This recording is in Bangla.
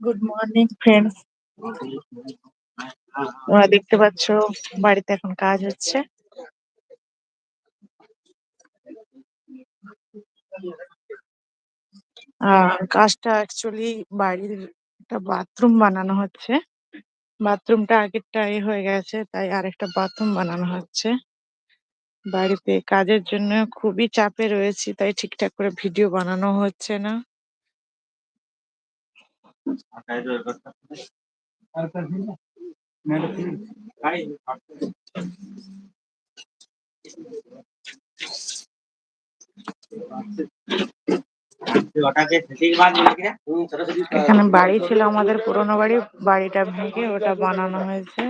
গুড মর্নিং ফ্রেন্ডস তোমরা দেখতে পাচ্ছ, বাড়িতে এখন কাজ হচ্ছে। কাজটা অ্যাকচুয়ালি বাড়ির একটা বাথরুম বানানো হচ্ছে। বাথরুমটা আগেরটা এ হয়ে গেছে, তাই আরেকটা বাথরুম বানানো হচ্ছে। বাড়িতে কাজের জন্য খুবই চাপে রয়েছি, তাই ঠিকঠাক করে ভিডিও বানানো হচ্ছে না। এখানে বাড়ি ছিল আমাদের পুরোনো বাড়ি বাড়িটা ভেঙে ওটা বানানো হয়েছে।